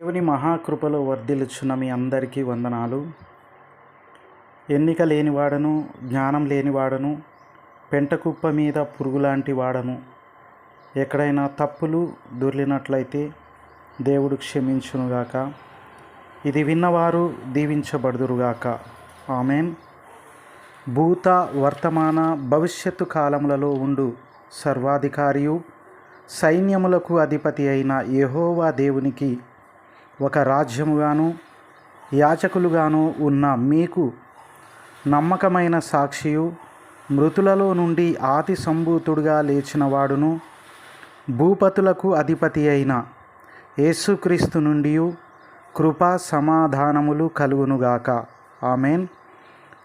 దేవుని మహాకృపలో వర్ధిల్లుచున్న మీ అందరికీ వందనాలు. ఎన్నిక లేనివాడను జ్ఞానం లేనివాడను పెంటకుప్ప మీద పురుగులాంటి వాడను ఎక్కడైనా తప్పులు దొర్లినట్లయితే దేవుడు క్షమించునుగాక. ఇది విన్నవారు దీవించబడుదురుగాక. ఆమెన్. భూత వర్తమాన భవిష్యత్తు కాలములలో ఉండు సర్వాధికారియు సైన్యములకు అధిపతి అయిన యహోవా దేవునికి ఒక రాజ్యముగాను యాచకులుగాను ఉన్న మీకు నమ్మకమైన సాక్షియు మృతులలో నుండి ఆతి సంభూతుడుగా లేచిన వాడును భూపతులకు అధిపతి అయిన యేసుక్రీస్తు నుండి కృపా సమాధానములు కలుగునుగాక. ఆమెన్.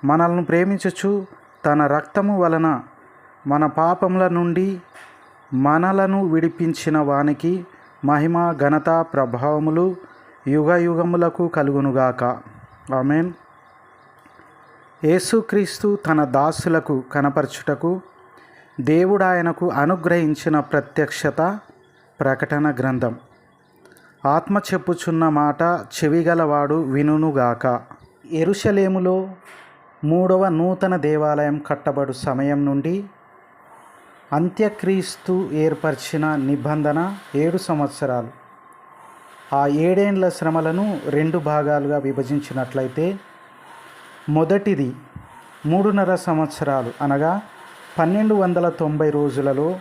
మనల్ని ప్రేమించుచు తన రక్తము వలన మన పాపముల నుండి మనలను విడిపించిన వానికి మహిమ ఘనత ప్రభావములు యుగ యుగములకు కలుగునుగాక. ఆమెన్. యేసుక్రీస్తు తన దాసులకు కనపరచుటకు దేవుడు ఆయనకు అనుగ్రహించిన ప్రత్యక్షత ప్రకటన గ్రంథం. ఆత్మ చెప్పుచున్న మాట చెవిగలవాడు వినునుగాక. ఎరుషలేములో మూడవ నూతన దేవాలయం కట్టబడు సమయం నుండి అంత్యక్రీస్తు ఏర్పరిచిన నిబంధన ఏడు సంవత్సరాలు. ఆ ఏడేండ్ల శ్రమలను రెండు భాగాలుగా విభజించినట్లయితే మొదటిది మూడున్నర సంవత్సరాలు అనగా పన్నెండు వందల తొంభై రోజులలో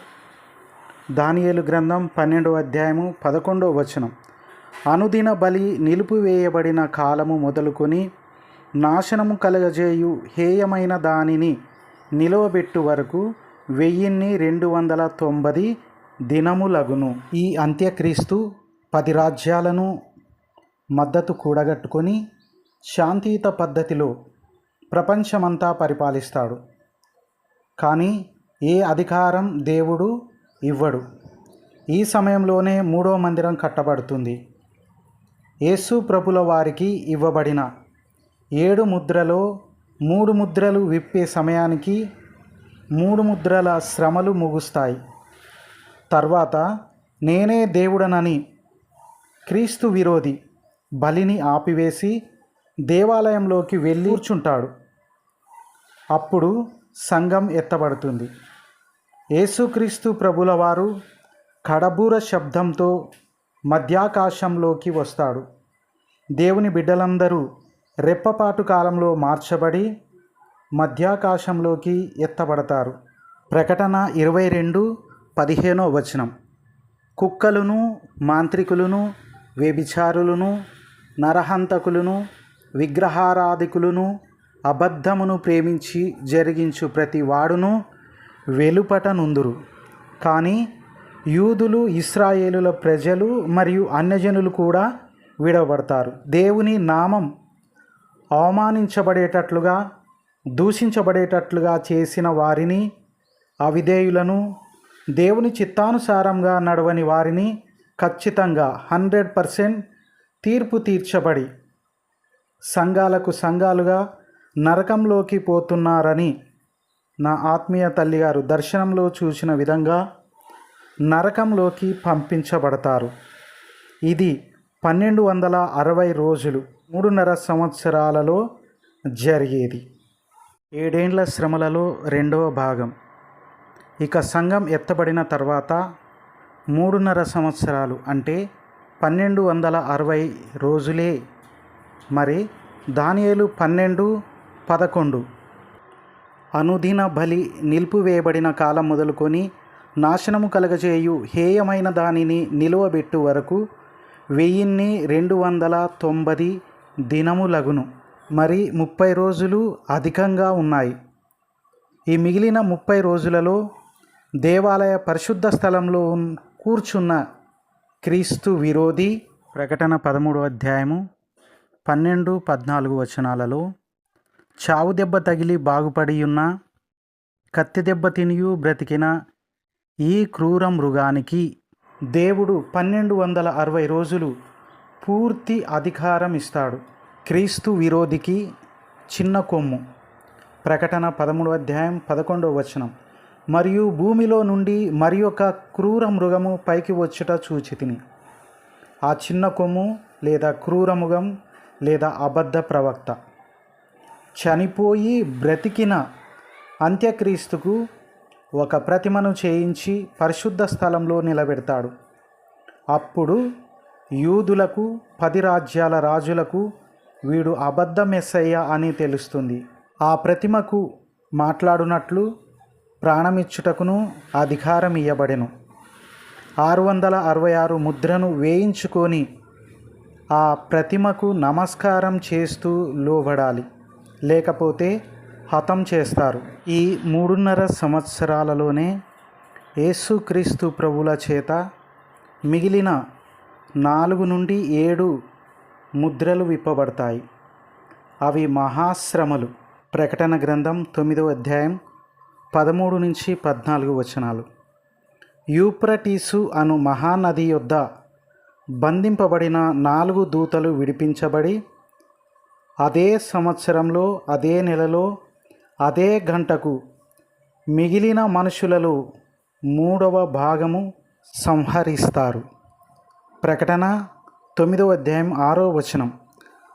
దానియేలు గ్రంథం పన్నెండో అధ్యాయము పదకొండవ వచనం. అనుదిన బలి నిలిపివేయబడిన కాలము మొదలుకొని నాశనము కలగజేయు హేయమైన దానిని నిలవబెట్టు వరకు వెయ్యిన్ని రెండు వందల తొంభై దినములగును. ఈ అంత్యక్రీస్తు పది రాజ్యాలను మద్దతు కూడగట్టుకొని శాంతియుత పద్ధతిలో ప్రపంచమంతా పరిపాలిస్తాడు. కానీ ఏ అధికారం దేవుడు ఇవ్వడు. ఈ సమయంలోనే మూడో మందిరం కట్టబడుతుంది. యేసు ప్రభుల వారికి ఇవ్వబడిన ఏడు ముద్రలో మూడు ముద్రలు విప్పే సమయానికి మూడు ముద్రల శ్రమలు ముగుస్తాయి. తర్వాత నేనే దేవుడనని క్రీస్తు విరోధి బలిని ఆపివేసి దేవాలయంలోకి వెళ్ళి కూర్చుంటాడు. అప్పుడు సంఘం ఎత్తబడుతుంది. యేసుక్రీస్తు ప్రభుల వారు కడబూర శబ్దంతో మధ్యాకాశంలోకి వస్తాడు. దేవుని బిడ్డలందరూ రెప్పపాటు కాలంలో మార్చబడి మధ్యాకాశంలోకి ఎత్తబడతారు. ప్రకటన ఇరవై రెండు పదిహేనో వచనం. కుక్కలను మాంత్రికులను వ్యభిచారులను నరహంతకులను విగ్రహారాధికులను అబద్ధమును ప్రేమించి జరిగించు ప్రతి వాడును వెలుపట నుందురు. కానీ యూదులు ఇస్రాయేలుల ప్రజలు మరియు అన్యజనులు కూడా విడవబడతారు. దేవుని నామం అవమానించబడేటట్లుగా దూషించబడేటట్లుగా చేసిన వారిని అవిధేయులను దేవుని చిత్తానుసారంగా నడవని వారిని ఖచ్చితంగా హండ్రెడ్ పర్సెంట్ తీర్పు తీర్చబడి సంఘాలకు సంఘాలుగా నరకంలోకి పోతున్నారని నా ఆత్మీయ తల్లిగారు దర్శనంలో చూసిన విధంగా నరకంలోకి పంపించబడతారు. ఇది పన్నెండు వందల అరవై రోజులు మూడున్నర సంవత్సరాలలో జరిగేది. ఏడేండ్ల శ్రమలలో రెండవ భాగం. ఇక సంఘం ఎత్తబడిన తర్వాత మూడున్నర సంవత్సరాలు అంటే పన్నెండు వందల అరవై రోజులే. మరి దానియేలు పన్నెండు పదకొండు. అనుదిన బలి నిలిపివేయబడిన కాలం మొదలుకొని నాశనము కలగజేయు హేయమైన దానిని నిలువబెట్టు వరకు వెయ్యిన్ని రెండు వందల తొంభై దినములగును. మరి ముప్పై రోజులు అధికంగా ఉన్నాయి. ఈ మిగిలిన ముప్పై రోజులలో దేవాలయ పరిశుద్ధ స్థలంలో ఉన్- కూర్చున్న క్రీస్తు విరోధి ప్రకటన పదమూడు అధ్యాయము పన్నెండు పద్నాలుగు వచనాలలో చావు దెబ్బ తగిలి బాగుపడి ఉన్న కత్తి దెబ్బ తినియు బ్రతికిన ఈ క్రూర మృగానికి దేవుడు పన్నెండు వందల అరవై రోజులు పూర్తి అధికారం ఇస్తాడు. క్రీస్తు విరోధికి చిన్న కొమ్ము. ప్రకటన పదమూడవ అధ్యాయం పదకొండవ వచనం. మరియు భూమిలో నుండి మరి ఒక క్రూర మృగము పైకి వచ్చుట చూచితిని. ఆ చిన్న కొమ్ము లేదా క్రూరముగం లేదా అబద్ధ ప్రవక్త. చనిపోయి బ్రతికిన అంత్యక్రీస్తుకు ఒక ప్రతిమను చేయించి పరిశుద్ధ స్థలంలో నిలబెడతాడు. అప్పుడు యూదులకు పది రాజ్యాల రాజులకు వీడు అబద్ధ మెస్సయ్య అని తెలుస్తుంది. ఆ ప్రతిమకు మాట్లాడునట్లు ప్రాణమిచ్చుటకును అధికారం ఇయ్యబడెను ఆరు వందల అరవై ఆరు ముద్రను వేయించుకొని ఆ ప్రతిమకు నమస్కారం చేస్తూ లోబడాలి. లేకపోతే హతం చేస్తారు. ఈ మూడున్నర సంవత్సరాలలోనే యేసుక్రీస్తు ప్రభుల చేత మిగిలిన నాలుగు నుండి ఏడు ముద్రలు విప్పబడతాయి. అవి మహాశ్రమలు. ప్రకటన గ్రంథం తొమ్మిదో అధ్యాయం పదమూడు నుంచి పద్నాలుగు వచనాలు. యూప్రటీసు అను మహానది యొద్ద బంధింపబడిన నాలుగు దూతలు విడిపించబడి అదే సంవత్సరంలో అదే నెలలో అదే గంటకు మిగిలిన మనుషులలో మూడవ భాగము సంహరిస్తారు. ప్రకటన తొమ్మిదవ అధ్యాయం ఆరో వచనం.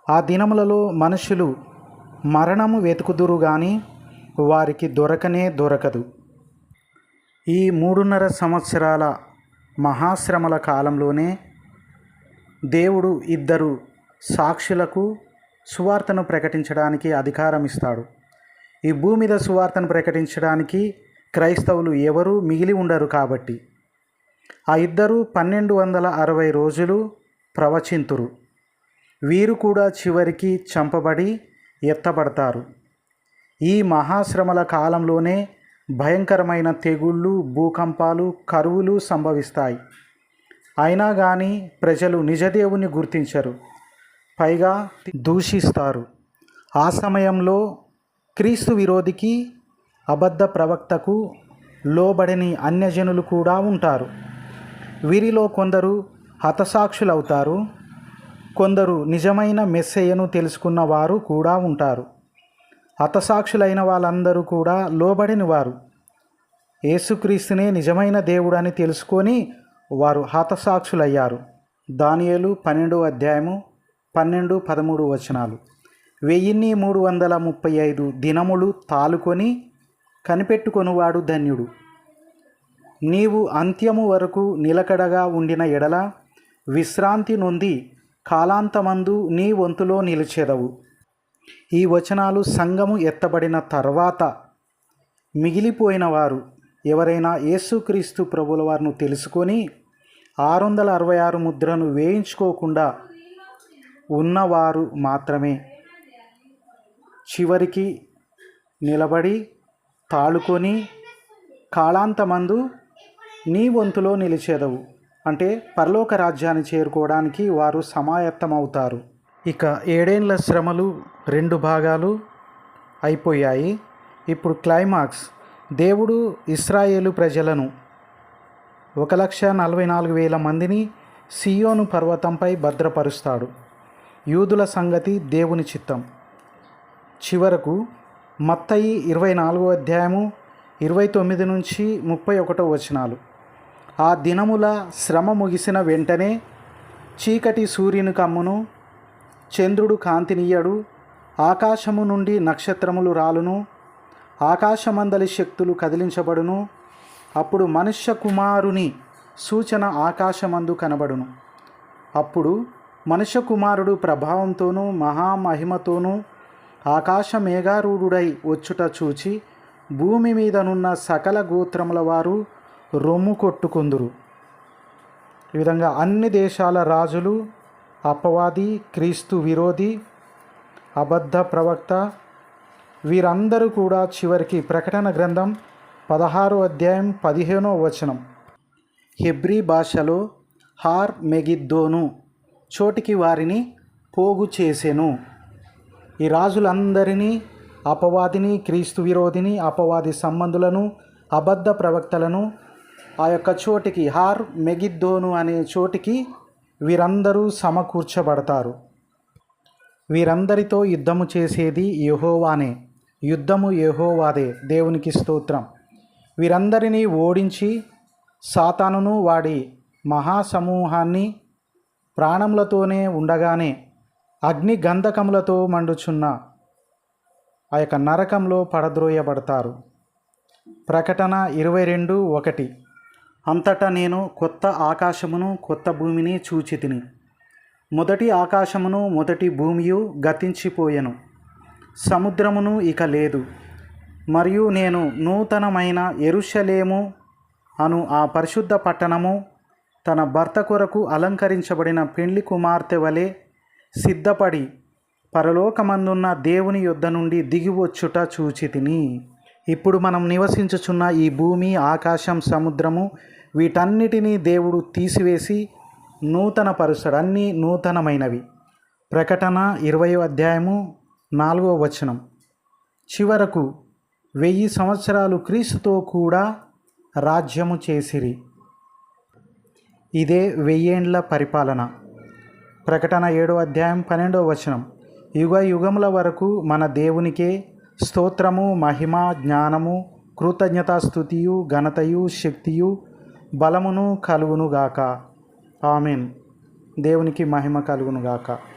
ఆ దినములలో మనుషులు మరణము వెతుకుదురు కానీ వారికి దొరకనే దొరకదు. ఈ మూడున్నర సంవత్సరాల మహాశ్రమల కాలంలోనే దేవుడు ఇద్దరు సాక్షులకు సువార్తను ప్రకటించడానికి అధికారం ఇస్తాడు ఈ భూమి మీద సువార్తను ప్రకటించడానికి క్రైస్తవులు ఎవరూ మిగిలి ఉండరు కాబట్టి. ఆ ఇద్దరు పన్నెండు వందల అరవై రోజులు ప్రవచింతురు. వీరు కూడా చివరికి చంపబడి ఎత్తబడతారు. ఈ మహాశ్రమల కాలంలోనే భయంకరమైన తెగుళ్ళు భూకంపాలు కరువులు సంభవిస్తాయి. అయినా కానీ ప్రజలు నిజదేవుని గుర్తించరు. పైగా దూషిస్తారు. ఆ సమయంలో క్రీస్తు విరోధికి అబద్ధ ప్రవక్తకు లోబడని అన్యజనులు కూడా ఉంటారు. వీరిలో కొందరు హతసాక్షులవుతారు. కొందరు నిజమైన మెస్సయ్యను తెలుసుకున్న వారు కూడా ఉంటారు. హతసాక్షులైన వాళ్ళందరూ కూడా లోబడిని వారు. యేసుక్రీస్తునే నిజమైన దేవుడని తెలుసుకొని వారు హతసాక్షులయ్యారు. దానియేలు పన్నెండు అధ్యాయము పన్నెండు పదమూడు వచనాలు. వెయ్యిన్ని మూడు వందల ముప్పై ఐదు దినములు తాలుకొని కనిపెట్టుకొనువాడు ధన్యుడు. నీవు అంత్యము వరకు నిలకడగా ఉండిన ఎడల విశ్రాంతి నొంది కాలాంతమందు నీ వంతులో నిలిచెదవు. ఈ వచనాలు సంఘము ఎత్తబడిన తర్వాత మిగిలిపోయిన వారు ఎవరైనా యేసుక్రీస్తు ప్రభుల వారిను తెలుసుకొని ఆరు వందల అరవై ఆరు ముద్రను వేయించుకోకుండా ఉన్నవారు మాత్రమే. చివరికి నిలబడి తాళుకొని కాళాంతమందు నీ వంతులో నిలిచేదవు. అంటే పరలోక రాజ్యాన్ని చేరుకోవడానికి వారు సమాయత్తమవుతారు. ఇక ఏడేండ్ల శ్రమలు రెండు భాగాలు అయిపోయాయి. ఇప్పుడు క్లైమాక్స్. దేవుడు ఇస్రాయేలు ప్రజలను ఒక లక్ష నలభై నాలుగు వేల మందిని సియోను పర్వతంపై భద్రపరుస్తాడు. యూదుల సంగతి దేవుని చిత్తం. చివరకు మత్తయి ఇరవై నాలుగో అధ్యాయము ఇరవై తొమ్మిది నుంచి ముప్పై ఒకటో వచనాలు. ఆ దినముల శ్రమ ముగిసిన వెంటనే చీకటి సూర్యుని కమ్మును చంద్రుడు కాంతినీయడు ఆకాశము నుండి నక్షత్రములు రాలును ఆకాశమందలి శక్తులు కదిలించబడును అప్పుడు మనుష్య కుమారుని సూచన ఆకాశమందు కనబడును. అప్పుడు మనుష్య కుమారుడు ప్రభావంతోనూ మహామహిమతోనూ ఆకాశ మేఘారూఢుడై వచ్చుట చూచి భూమి మీదనున్న సకల గోత్రముల వారు రొమ్ము కొట్టుకుందురు. ఈ విధంగా అన్ని దేశాల రాజులు అపవాది క్రీస్తు విరోధి అబద్ధ ప్రవక్త వీరందరూ కూడా చివరికి ప్రకటన గ్రంథం పదహారో అధ్యాయం పదిహేనో వచనం. హెబ్రీ భాషలో హార్ మెగిద్దోను చోటికి వారిని పోగు చేసెను. ఈ రాజులందరినీ అపవాదిని క్రీస్తు విరోధిని అపవాది సంబంధులను అబద్ధ ప్రవక్తలను ఆ యొక్క చోటికి హార్ మెగిద్దోను అనే చోటికి వీరందరూ సమకూర్చబడతారు. వీరందరితో యుద్ధము చేసేది యెహోవానే. యుద్ధము యహోవాదే. దేవునికి స్తోత్రం. వీరందరినీ ఓడించి సాతానును వాడి మహాసమూహాన్ని ప్రాణములతోనే ఉండగానే అగ్ని గంధకములతో మండుచున్న ఆ యొక్క నరకంలో పడద్రోయబడతారు. ప్రకటన ఇరవై రెండు ఒకటి. అంతటా నేను కొత్త ఆకాశమును కొత్త భూమిని చూచి తిని మొదటి ఆకాశమును మొదటి భూమియు గతించిపోయెను. సముద్రమును ఇక లేదు. మరియు నేను నూతనమైన ఎరుషలేము అను ఆ పరిశుద్ధ పట్టణము తన భర్త కొరకు అలంకరించబడిన పెండ్లి కుమార్తె వలె సిద్ధపడి పరలోకమందున్న దేవుని యొద్ద నుండి దిగివచ్చుట చూచితిని. ఇప్పుడు మనం నివసించుచున్న ఈ భూమి ఆకాశం సముద్రము వీటన్నిటినీ దేవుడు తీసివేసి నూతన పరుస్తాడు అన్నీ నూతనమైనవి. ప్రకటన ఇరవయో అధ్యాయము నాలుగో వచనం. చివరకు వెయ్యి సంవత్సరాలు క్రీస్తుతో కూడా రాజ్యము చేసిరి. ఇదే వెయ్యేండ్ల పరిపాలన. ప్రకటన ఏడో అధ్యాయం పన్నెండవ వచనం. యుగ యుగముల వరకు మన దేవునికే స్తోత్రము మహిమ జ్ఞానము కృతజ్ఞతాస్థుతియు ఘనతయు శక్తియు బలమును కలుగునుగాక. ఆమెన్. దేవునికి మహిమ కలుగునుగాక.